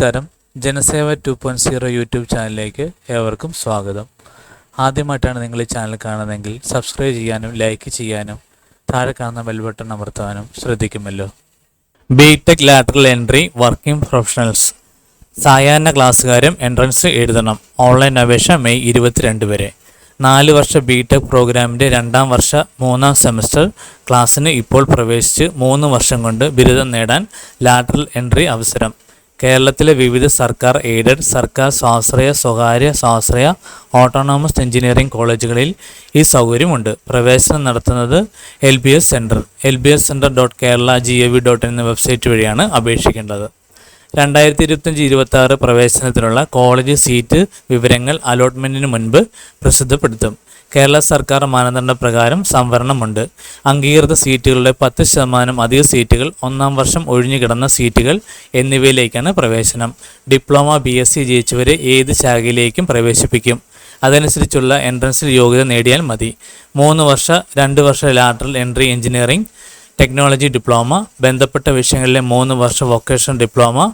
നമസ്കാരം. Janaseva two point zero YouTube ചാനലിലേക്ക് ഏവർക്കും സ്വാഗതം. ആദ്യമായിട്ടാണ് നിങ്ങൾ ഈ ചാനൽ കാണുന്നതെങ്കിൽ സബ്സ്ക്രൈബ് ചെയ്യാനും ലൈക്ക് ചെയ്യാനും താഴെ കാണുന്ന ബെൽ ബട്ടൺ അമർത്താനും ശ്രദ്ധിക്കുമല്ലോ. B tech lateral entry working professionals സായാഹ്ന ക്ലാസ്സുകാരും എൻട്രൻസ് എഴുതണം. ഓൺലൈൻ അപേക്ഷ മെയ് ഇരുപത്തിരണ്ട് വരെ. നാല് വർഷ ബി ടെക് പ്രോഗ്രാമിന്റെ രണ്ടാം വർഷ മൂന്നാം സെമസ്റ്റർ ക്ലാസ്സിന് ഇപ്പോൾ പ്രവേശിച്ച് മൂന്ന് വർഷം കൊണ്ട് ബിരുദം നേടാൻ ലാറ്ററൽ എൻട്രി അവസരം. കേരളത്തിലെ വിവിധ സർക്കാർ എയ്ഡഡ് സർക്കാർ സ്വാശ്രയ സ്വകാര്യ സ്വാശ്രയ ഓട്ടോണോമസ് എഞ്ചിനീയറിംഗ് കോളേജുകളിൽ ഈ സൗകര്യമുണ്ട്. പ്രവേശനം നടത്തുന്നത് L B S centre L B S centre dot Kerala G A V dot എന്ന വെബ്സൈറ്റ് വഴിയാണ് അപേക്ഷിക്കേണ്ടത്. രണ്ടായിരത്തി ഇരുപത്തഞ്ച് ഇരുപത്തി ആറ് പ്രവേശനത്തിനുള്ള കോളേജ് സീറ്റ് വിവരങ്ങൾ അലോട്ട്മെന്റിന് മുൻപ് പ്രസിദ്ധപ്പെടുത്തും. കേരള സർക്കാർ മാനദണ്ഡ പ്രകാരം സംവരണമുണ്ട്. അംഗീകൃത സീറ്റുകളുടെ പത്ത് ശതമാനം അധിക സീറ്റുകൾ ഒന്നാം വർഷം ഒഴിഞ്ഞുകിടന്ന സീറ്റുകൾ എന്നിവയിലേക്കാണ് പ്രവേശനം. ഡിപ്ലോമ ബി എസ് സി ജയിച്ചവരെ ഏത് ശാഖയിലേക്കും പ്രവേശിപ്പിക്കും. അതനുസരിച്ചുള്ള എൻട്രൻസിൽ യോഗ്യത നേടിയാൽ മതി. മൂന്ന് വർഷ രണ്ട് വർഷ lateral entry engineering technology diploma ബന്ധപ്പെട്ട വിഷയങ്ങളിലെ മൂന്ന് വർഷ വൊക്കേഷണൽ ഡിപ്ലോമ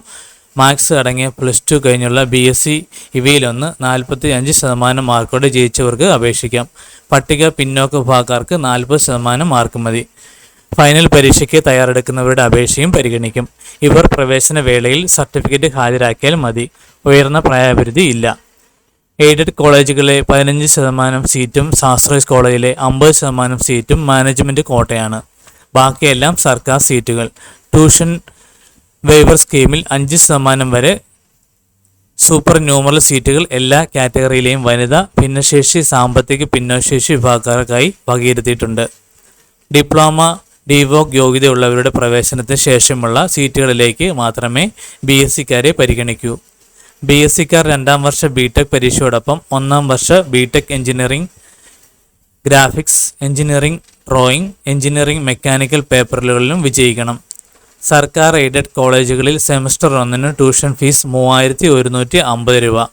മാത്സ് അടങ്ങിയ പ്ലസ് ടു കഴിഞ്ഞുള്ള ബി എസ് സി ഇവയിലൊന്ന് നാൽപ്പത്തി അഞ്ച് ശതമാനം മാർക്കോടെ ജയിച്ചവർക്ക് അപേക്ഷിക്കാം. പട്ടിക പിന്നോക്ക വിഭാഗക്കാർക്ക് നാൽപ്പത് ശതമാനം മാർക്ക് മതി. ഫൈനൽ പരീക്ഷയ്ക്ക് തയ്യാറെടുക്കുന്നവരുടെ അപേക്ഷയും പരിഗണിക്കും. ഇവർ പ്രവേശന വേളയിൽ സർട്ടിഫിക്കറ്റ് ഹാജരാക്കിയാൽ മതി. ഉയർന്ന പ്രായപരിധി ഇല്ല. എയ്ഡഡ് കോളേജുകളിലെ പതിനഞ്ച് ശതമാനം സീറ്റും ശാസ്ത്രീയ കോളേജിലെ അമ്പത് ശതമാനം സീറ്റും മാനേജ്മെന്റ് കോട്ടയാണ്. ബാക്കിയെല്ലാം സർക്കാർ സീറ്റുകൾ. ട്യൂഷൻ വേവർ സ്കീമിൽ അഞ്ച് ശതമാനം വരെ സൂപ്പർ ന്യൂമറൽ സീറ്റുകൾ എല്ലാ കാറ്റഗറിയിലെയും വനിത ഭിന്നശേഷി സാമ്പത്തിക ഭിന്നശേഷി വിഭാഗക്കാർക്കായി വകയിരുത്തിയിട്ടുണ്ട്. ഡിപ്ലോമ ഡിവോക് യോഗ്യതയുള്ളവരുടെ പ്രവേശനത്തിന് ശേഷമുള്ള സീറ്റുകളിലേക്ക് മാത്രമേ ബി എസ് സിക്കാരെ പരിഗണിക്കൂ. ബി എസ് സിക്കാർ രണ്ടാം വർഷ ബി ടെക് പരീക്ഷയോടൊപ്പം ഒന്നാം വർഷ B tech engineering graphics engineering drawing engineering mechanical പേപ്പറുകളിലും വിജയിക്കണം. സർക്കാർ എയ്ഡഡ് കോളേജുകളിൽ സെമസ്റ്റർ ഒന്നിന് ട്യൂഷൻ ഫീസ് മൂവായിരത്തി ഒരുന്നൂറ്റി അമ്പത് രൂപ.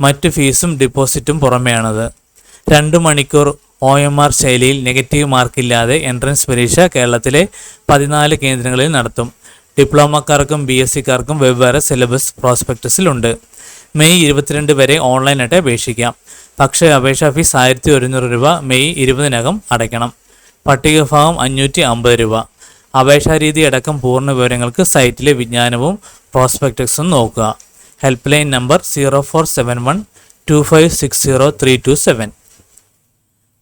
മറ്റ് ഫീസും ഡിപ്പോസിറ്റും പുറമെയാണത്. രണ്ട് മണിക്കൂർ ഒ എം ആർ ശൈലിയിൽ നെഗറ്റീവ് മാർക്കില്ലാതെ എൻട്രൻസ് പരീക്ഷ കേരളത്തിലെ പതിനാല് കേന്ദ്രങ്ങളിൽ നടത്തും. ഡിപ്ലോമക്കാർക്കും ബി എസ് സിക്കാർക്കും വെവ്വേറെ സിലബസ് പ്രോസ്പെക്ടസിലുണ്ട്. മെയ് ഇരുപത്തിരണ്ട് വരെ ഓൺലൈനായിട്ട് അപേക്ഷിക്കാം. പക്ഷേ അപേക്ഷാ ഫീസ് ആയിരത്തി ഒരുന്നൂറ് രൂപ മെയ് ഇരുപതിനകം അടയ്ക്കണം. പട്ടികഭാഗം അഞ്ഞൂറ്റി അമ്പത് രൂപ. അപേക്ഷാ രീതി അടക്കം പൂർണ വിവരങ്ങൾക്ക് സൈറ്റിലെ വിജ്ഞാനവും പ്രോസ്പെക്ടസും നോക്കുക. Help line number zero four seven one two five six zero three two seven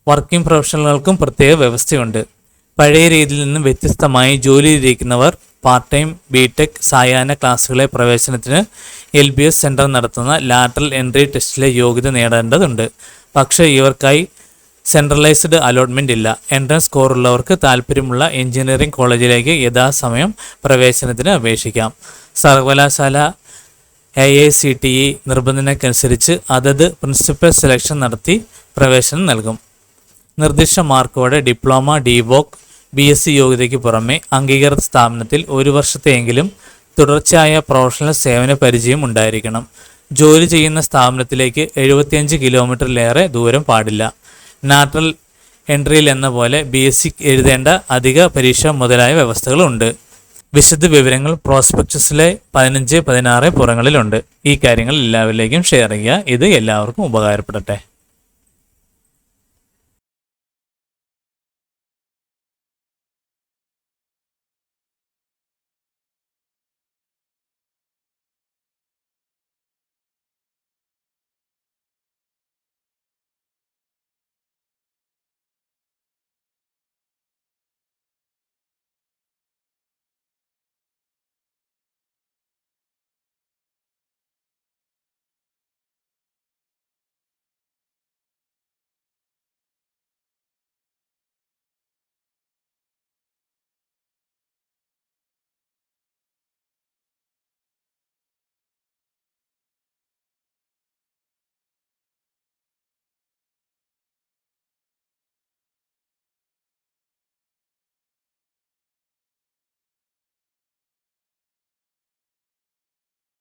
working പ്രൊഫഷണലുകൾക്കും പ്രത്യേക വ്യവസ്ഥയുണ്ട്. പഴയ രീതിയിൽ നിന്ന് വ്യത്യസ്തമായി ജോലിയിലിരിക്കുന്നവർ പാർട്ട് ടൈം ബി ടെക് സായാഹ്ന ക്ലാസ്സുകളെ പ്രവേശനത്തിന് എൽ ബി എസ് സെന്റർ നടത്തുന്ന ലാറ്ററൽ എൻട്രി ടെസ്റ്റിലെ യോഗ്യത നേടേണ്ടതുണ്ട്. പക്ഷേ ഇവർക്കായി സെൻട്രലൈസ്ഡ് അലോട്ട്മെന്റ് ഇല്ല. എൻട്രൻസ് സ്കോർ ഉള്ളവർക്ക് താല്പര്യമുള്ള എഞ്ചിനീയറിംഗ് കോളേജിലേക്ക് യഥാസമയം പ്രവേശനത്തിന് അപേക്ഷിക്കാം. സർവകലാശാല A I C T E നിർബന്ധനക്കനുസരിച്ച് അതത് പ്രിൻസിപ്പൽ സെലക്ഷൻ നടത്തി പ്രവേശനം നൽകും. നിർദ്ദിഷ്ട മാർക്കോടെ diploma DVoc B S C യോഗ്യതയ്ക്ക് പുറമെ അംഗീകൃത സ്ഥാപനത്തിൽ ഒരു വർഷത്തെയെങ്കിലും തുടർച്ചയായ പ്രൊഫഷണൽ സേവന പരിചയം ഉണ്ടായിരിക്കണം. ജോലി ചെയ്യുന്ന സ്ഥാപനത്തിലേക്ക് എഴുപത്തിയഞ്ച് കിലോമീറ്ററിലേറെ ദൂരം പാടില്ല. നാട്രൽ എൻട്രിയിൽ എന്ന പോലെ ബേസിക് എഴുതേണ്ട അധിക പരീക്ഷ മുതലായ വ്യവസ്ഥകളുണ്ട്. വിശദ വിവരങ്ങൾ പ്രോസ്പെക്ടസിലെ പതിനഞ്ച് പതിനാറ് പുറങ്ങളിലുണ്ട്. ഈ കാര്യങ്ങൾ എല്ലാവരിലേക്കും ഷെയർ ചെയ്യുക. ഇത് എല്ലാവർക്കും ഉപകാരപ്പെടട്ടെ.